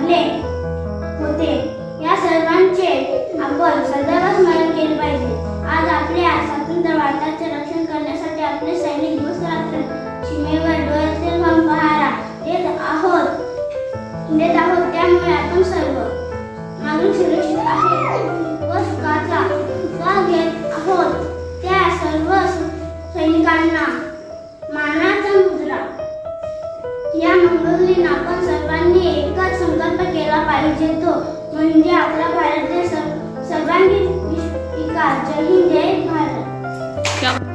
लागले होते. या सर्वांचे आपण सदैव स्मरण केले पाहिजे. आज आपल्या स्वतंत्र भारताचे रक्षण करण्यासाठी आपले सैनिक दिवसरात्र सीमेवर डोळ्यातील पहारा. देत आहोत. देत आहोत. जेतो म्हणजे आपला भारत देश सर्वांगीण विकास जय हिंद जय भारत.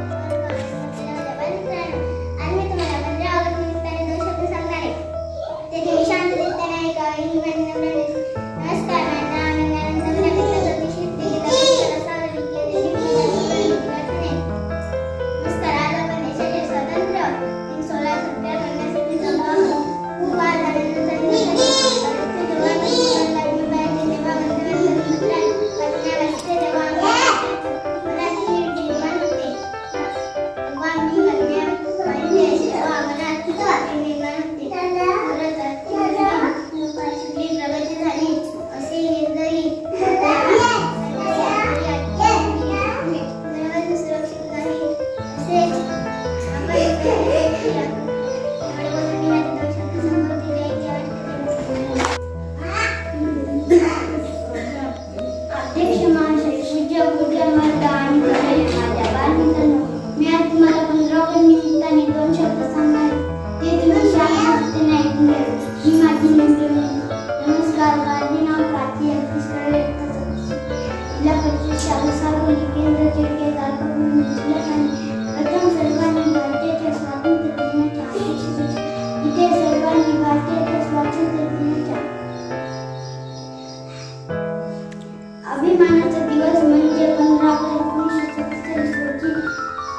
अभिमानाचा दिवस म्हणजे पंधरा एकोणीसशे सत्तेचाळीस रोजी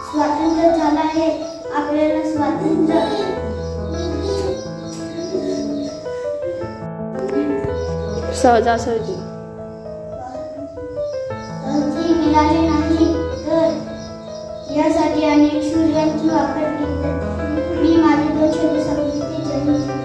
स्वातंत्र्य झालं आहे आपल्याला स्वातंत्र्य सहजासहजी सहजी मिळाले नाही तर यासाठी अनेक शूर्यांची वापर केली मी माझे दोन छोटे समजते जन्म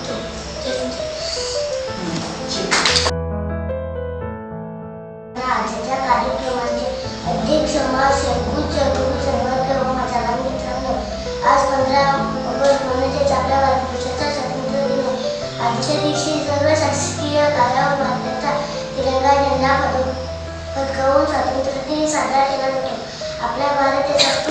आजच्या दिवशी सर्व शासकीय कार्यावर मान्यता तिरंगा झेंडा फडकवून स्वातंत्र्य दिन साजरा केला जातो. आपल्या भारत देशात